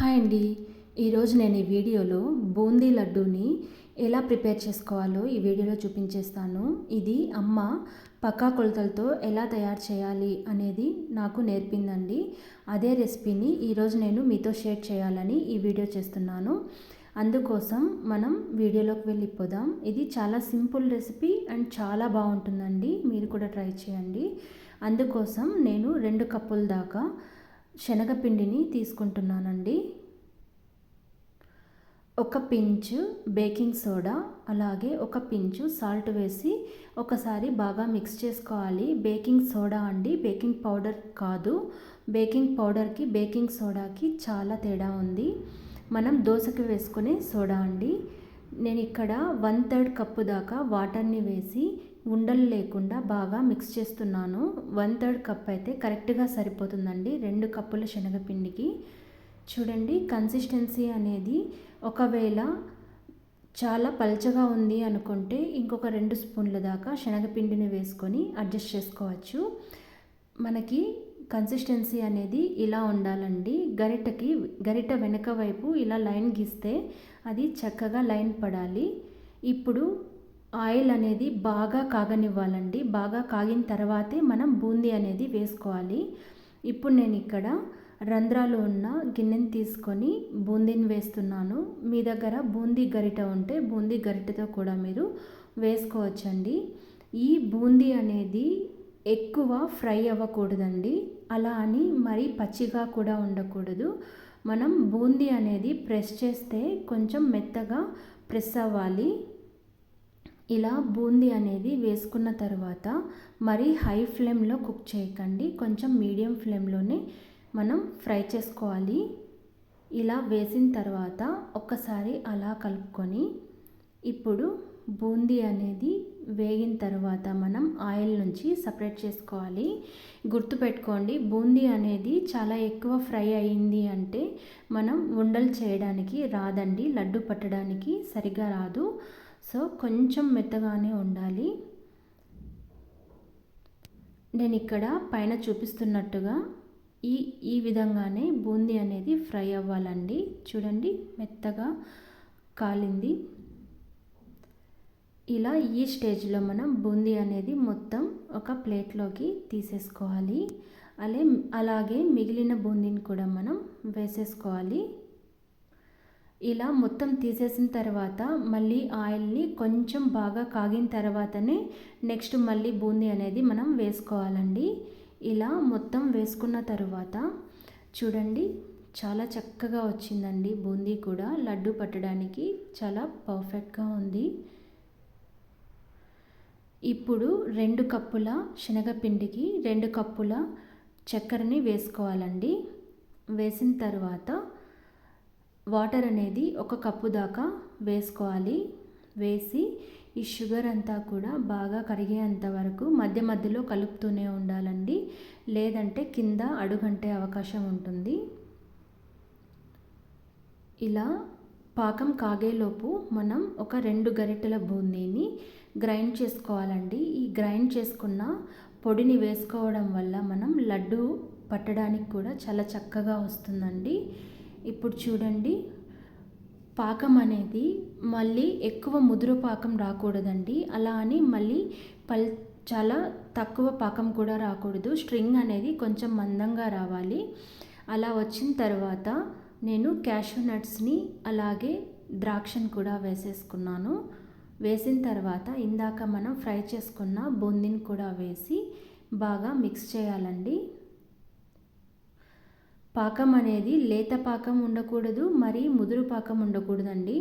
Hi అండి. ఈరోజు నేను ఈ వీడియోలో బూందీ లడ్డూని ఎలా ప్రిపేర్ చేసుకోవాలో ఈ వీడియోలో చూపించేస్తాను. ఇది అమ్మ పక్కా కొలతలతో ఎలా తయారు చేయాలి అనేది నాకు నేర్పిందండి. అదే రెసిపీని ఈరోజు నేను మీతో షేర్ చేయాలని ఈ వీడియో చేస్తున్నాను. అందుకోసం మనం వీడియోలోకి వెళ్ళిపోదాం. ఇది చాలా సింపుల్ రెసిపీ అండ్ చాలా బాగుంటుందండి. మీరు కూడా ట్రై చేయండి. అందుకోసం నేను రెండు కప్పుల దాకా శనగపిండిని తీసుకుంటున్నానండి. ఒక పించు బేకింగ్ సోడా అలాగే ఒక పించు సాల్ట్ వేసి ఒకసారి బాగా మిక్స్ చేసుకోవాలి. బేకింగ్ సోడా అండి బేకింగ్ పౌడర్ కాదు. బేకింగ్ పౌడర్కి బేకింగ్ సోడాకి చాలా తేడా ఉంది. మనం దోశకి వేసుకునే సోడా అండి. నేను ఇక్కడ వన్ థర్డ్ కప్పు దాకా వాటర్ని వేసి ఉండలు లేకుండా బాగా మిక్స్ చేస్తున్నాను. వన్ థర్డ్ కప్ అయితే కరెక్ట్గా సరిపోతుందండి. రెండు కప్పుల శనగపిండికి. చూడండి కన్సిస్టెన్సీ అనేది ఒకవేళ చాలా పల్చగా ఉంది అనుకుంటే ఇంకొక రెండు స్పూన్ల దాకా శనగపిండిని వేసుకొని అడ్జస్ట్ చేసుకోవచ్చు. మనకి కన్సిస్టెన్సీ అనేది ఇలా ఉండాలండి. గరిటకి గరిట వెనక వైపు ఇలా లైన్ గీస్తే అది చక్కగా లైన్ పడాలి. ఇప్పుడు ఆయిల్ అనేది బాగా కాగనివ్వాలండి. బాగా కాగిన తర్వాతే మనం బూందీ అనేది వేసుకోవాలి. ఇప్పుడు నేను ఇక్కడ రంధ్రాలు ఉన్న గిన్నెని తీసుకొని బూందీని వేస్తున్నాను. మీ దగ్గర బూందీ గరిట ఉంటే బూందీ గరిటతో కూడా మీరు వేసుకోవచ్చండి. ఈ బూందీ అనేది ఎక్కువ ఫ్రై అవ్వకూడదండి. అలా అని మరీ పచ్చిగా కూడా ఉండకూడదు. మనం బూందీ అనేది ప్రెస్ చేస్తే కొంచెం మెత్తగా ప్రెస్ అవ్వాలి. ఇలా బూందీ అనేది వేసుకున్న తర్వాత మరీ హై ఫ్లేమ్లో కుక్ చేయకండి. కొంచెం మీడియం ఫ్లేమ్లోనే మనం ఫ్రై చేసుకోవాలి. ఇలా వేసిన తర్వాత ఒక్కసారి అలా కలుపుకొని ఇప్పుడు బూందీ అనేది వేగిన తర్వాత మనం ఆయిల్ నుంచి సపరేట్ చేసుకోవాలి. గుర్తుపెట్టుకోండి బూందీ అనేది చాలా ఎక్కువ ఫ్రై అయింది అంటే మనం ఉండలు చేయడానికి రాదండి లడ్డు పట్టడానికి సరిగా రాదు. సో కొంచెం మెత్తగానే ఉండాలి. నేను ఇక్కడ పైన చూపిస్తున్నట్టుగా ఈ ఈ విధంగానే బూందీ అనేది ఫ్రై అవ్వాలండి. చూడండి మెత్తగా కాలింది. ఇలా ఈ స్టేజ్లో మనం బూందీ అనేది మొత్తం ఒక ప్లేట్లోకి తీసేసుకోవాలి. అలే అలాగే మిగిలిన బూందీని కూడా మనం వేసేసుకోవాలి. ఇలా మొత్తం తీసేసిన తర్వాత మళ్ళీ ఆయిల్ని కొంచెం బాగా కాగిన తర్వాతనే నెక్స్ట్ మళ్ళీ బూందీ అనేది మనం వేసుకోవాలండి. ఇలా మొత్తం వేసుకున్న తర్వాత చూడండి చాలా చక్కగా వచ్చిందండి బూందీ కూడా. లడ్డు పట్టడానికి చాలా పర్ఫెక్ట్గా ఉంది. ఇప్పుడు రెండు కప్పుల శనగపిండికి రెండు కప్పుల చక్కెరని వేసుకోవాలండి. వేసిన తర్వాత వాటర్ అనేది ఒక కప్పు దాకా వేసుకోవాలి. వేసి ఈ షుగర్ అంతా కూడా బాగా కరిగేంత వరకు మధ్య మధ్యలో కలుపుతూనే ఉండాలండి. లేదంటే కింద అడుగంటే అవకాశం ఉంటుంది. ఇలా పాకం కాగేలోపు మనం ఒక రెండు గరిటెల బూందీని గ్రైండ్ చేసుకోవాలండి. ఈ గ్రైండ్ చేసుకున్న పొడిని వేసుకోవడం వల్ల మనం లడ్డు పట్టడానికి కూడా చాలా చక్కగా వస్తుందండి. ఇప్పుడు చూడండి. పాకం అనేది మళ్ళీ ఎక్కువ ముదురు పాకం రాకూడదండి. అలా అని మళ్ళీ పల్ చాలా తక్కువ పాకం కూడా రాకూడదు. స్ట్రింగ్ అనేది కొంచెం మందంగా రావాలి. అలా వచ్చిన తర్వాత నేను క్యాషూ నట్స్ని అలాగే ద్రాక్షను కూడా వేసేసుకున్నాను. వేసిన తర్వాత ఇందాక మనం ఫ్రై చేసుకున్న బొందిని కూడా వేసి బాగా మిక్స్ చేయాలండి. పాకం అనేది లేత పాకం ఉండకూడదు మరి ముదురు పాకం ఉండకూడదండి.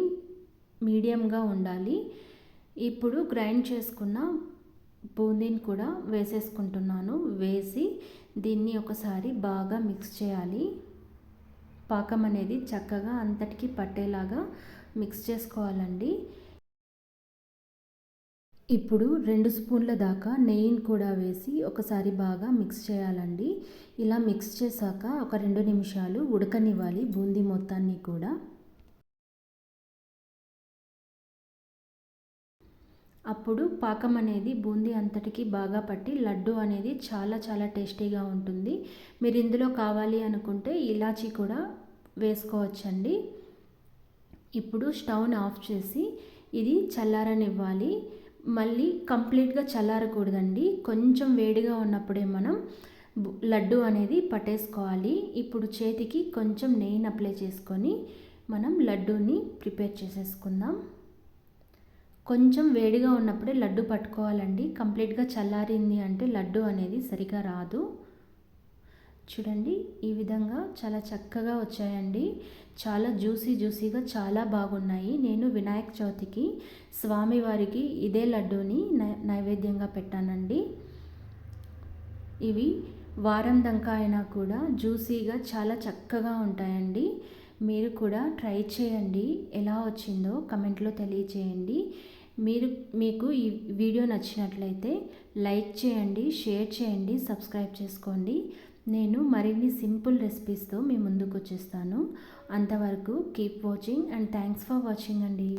మీడియంగా ఉండాలి. ఇప్పుడు గ్రైండ్ చేసుకున్న బూందీని కూడా వేసేసుకుంటున్నాను. వేసి దీన్ని ఒకసారి బాగా మిక్స్ చేయాలి. పాకం అనేది చక్కగా అంతటికి పట్టేలాగా మిక్స్ చేసుకోవాలండి. ఇప్పుడు రెండు స్పూన్ల దాకా నెయ్యిని కూడా వేసి ఒకసారి బాగా మిక్స్ చేయాలండి. ఇలా మిక్స్ చేశాక ఒక రెండు నిమిషాలు ఉడకనివ్వాలి బూందీ మొత్తాన్ని కూడా. అప్పుడు పాకం అనేది బూందీ అంతటికి బాగా పట్టి లడ్డు అనేది చాలా చాలా టేస్టీగా ఉంటుంది. మీరు ఇందులో కావాలి అనుకుంటే ఇలాచీ కూడా వేసుకోవచ్చండి. ఇప్పుడు స్టవ్ని ఆఫ్ చేసి ఇది చల్లారనివ్వాలి. మళ్ళీ కంప్లీట్గా చల్లారకూడదండి. కొంచెం వేడిగా ఉన్నప్పుడే మనం లడ్డు అనేది పట్టేసుకోవాలి. ఇప్పుడు చేతికి కొంచెం నెయ్యిని అప్లై చేసుకొని మనం లడ్డూని ప్రిపేర్ చేసేసుకుందాం. కొంచెం వేడిగా ఉన్నప్పుడే లడ్డు పట్టుకోవాలండి. కంప్లీట్గా చల్లారింది అంటే లడ్డు అనేది సరిగా రాదు. చూడండి ఈ విధంగా చాలా చక్కగా వచ్చాయండి. చాలా జ్యూసీ జ్యూసీగా చాలా బాగున్నాయి. నేను వినాయక చవితికి స్వామివారికి ఇదే లడ్డూని నైవేద్యంగా పెట్టానండి. ఇవి వారం దంకా అయినా కూడా జ్యూసీగా చాలా చక్కగా ఉంటాయండి. మీరు కూడా ట్రై చేయండి. ఎలా వచ్చిందో కమెంట్లో తెలియచేయండి. మీరు మీకు ఈ వీడియో నచ్చినట్లయితే లైక్ చేయండి షేర్ చేయండి సబ్స్క్రైబ్ చేసుకోండి. నేను మరిన్ని సింపుల్ రెసిపీస్తో మీ ముందుకు వచ్చేస్తాను. అంతవరకు keep watching and thanks for watching అండి.